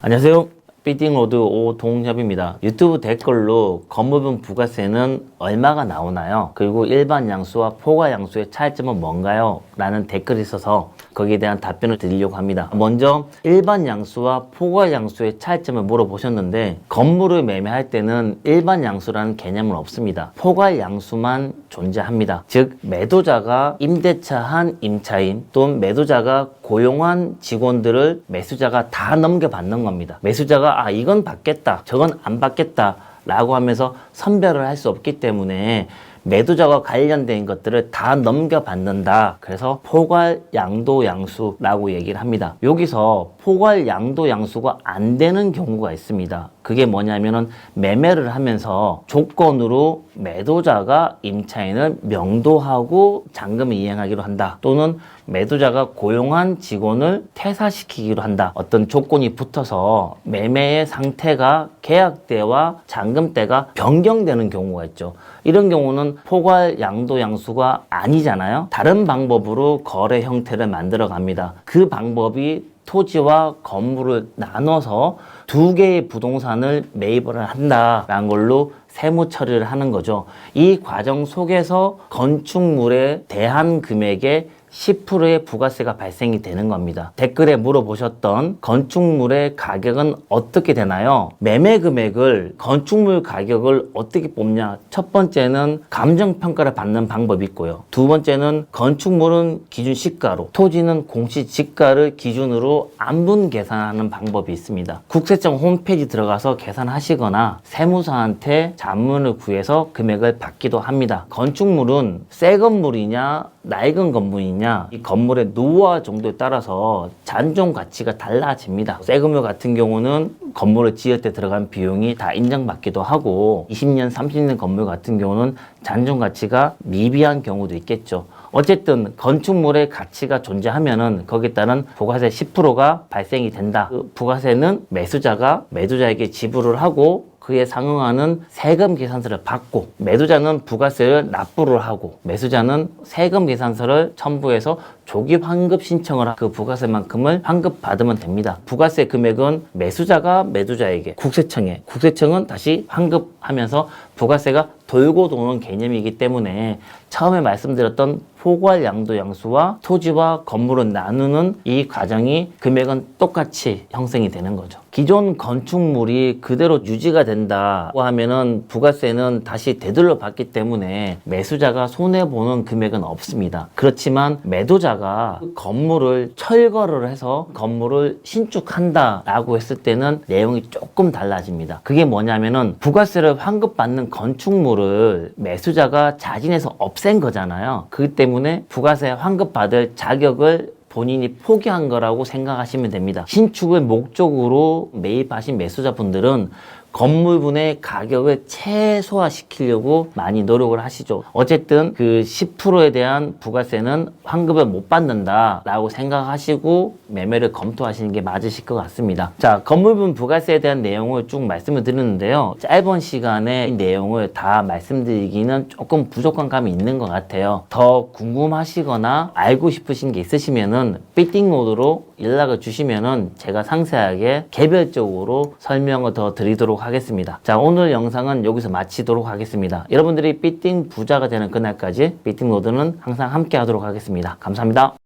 안녕하세요. 피팅로드 오동협입니다. 유튜브 댓글로 건물분 부가세는 얼마가 나오나요? 그리고 일반 양수와 포괄 양수의 차이점은 뭔가요? 라는 댓글이 있어서 거기에 대한 답변을 드리려고 합니다. 먼저 일반 양수와 포괄 양수의 차이점을 물어보셨는데 건물을 매매할 때는 일반 양수라는 개념은 없습니다. 포괄 양수만 존재합니다. 즉 매도자가 임대차 한 임차인 또는 매도자가 고용한 직원들을 매수자가 다 넘겨받는 겁니다. 매수자가 아 이건 받겠다 저건 안 받겠다 라고 하면서 선별을 할 수 없기 때문에 매도자와 관련된 것들을 다 넘겨받는다. 그래서 포괄 양도 양수라고 얘기를 합니다. 여기서 포괄 양도 양수가 안 되는 경우가 있습니다. 그게 뭐냐면은 매매를 하면서 조건으로 매도자가 임차인을 명도하고 잔금을 이행하기로 한다. 또는 매도자가 고용한 직원을 퇴사시키기로 한다. 어떤 조건이 붙어서 매매의 상태가 계약 때와 잔금 때가 변경되는 경우가 있죠. 이런 경우는 포괄 양도 양수가 아니잖아요. 다른 방법으로 거래 형태를 만들어 갑니다. 그 방법이 토지와 건물을 나눠서 두 개의 부동산을 매입을 한다라는 걸로 세무 처리를 하는 거죠. 이 과정 속에서 건축물에 대한 금액의 10%의 부가세가 발생이 되는 겁니다. 댓글에 물어보셨던 건축물의 가격은 어떻게 되나요? 매매 금액을 건축물 가격을 어떻게 뽑냐? 첫 번째는 감정평가를 받는 방법이 있고요. 두 번째는 건축물은 기준 시가로, 토지는 공시 지가를 기준으로 안분 계산하는 방법이 있습니다. 국세청 홈페이지 들어가서 계산하시거나 세무사한테 자문을 구해서 금액을 받기도 합니다. 건축물은 새 건물이냐, 낡은 건물이냐 이 건물의 노후화 정도에 따라서 잔존 가치가 달라집니다. 새 건물 같은 경우는 건물을 지을 때 들어간 비용이 다 인정받기도 하고 20년, 30년 건물 같은 경우는 잔존 가치가 미비한 경우도 있겠죠. 어쨌든 건축물의 가치가 존재하면은 거기에 따른 부가세 10%가 발생이 된다. 그 부가세는 매수자가 매도자에게 지불을 하고 그에 상응하는 세금 계산서를 받고 매도자는 부가세를 납부를 하고 매수자는 세금 계산서를 첨부해서 조기 환급 신청을 하- 그 부가세만큼을 환급 받으면 됩니다. 부가세 금액은 매수자가 매도자에게 국세청에 국세청은 다시 환급하면서 부가세가 돌고 도는 개념이기 때문에 처음에 말씀드렸던 포괄 양도 양수와 토지와 건물을 나누는 이 과정이 금액은 똑같이 형성이 되는 거죠. 기존 건축물이 그대로 유지가 된다고 하면은 부가세는 다시 되돌려 받기 때문에 매수자가 손해 보는 금액은 없습니다. 그렇지만 매도자 가 그 건물을 철거를 해서 건물을 신축한다라고 했을 때는 내용이 조금 달라집니다. 그게 뭐냐면은 부가세를 환급받는 건축물을 매수자가 자진해서 없앤 거잖아요. 그렇기 때문에 부가세 환급받을 자격을 본인이 포기한 거라고 생각하시면 됩니다. 신축을 목적으로 매입하신 매수자분들은 건물분의 가격을 최소화시키려고 많이 노력을 하시죠. 어쨌든 그 10%에 대한 부가세는 환급을 못 받는다라고 생각하시고 매매를 검토하시는 게 맞으실 것 같습니다. 자, 건물분 부가세에 대한 내용을 쭉 말씀을 드렸는데요. 짧은 시간에 이 내용을 다 말씀드리기는 조금 부족한 감이 있는 것 같아요. 더 궁금하시거나 알고 싶으신 게 있으시면은 피팅 모드로 연락을 주시면은 제가 상세하게 개별적으로 설명을 더 드리도록 하겠습니다. 자, 오늘 영상은 여기서 마치도록 하겠습니다. 여러분들이 삐띵 부자가 되는 그날까지 삐띵 로드는 항상 함께 하도록 하겠습니다. 감사합니다.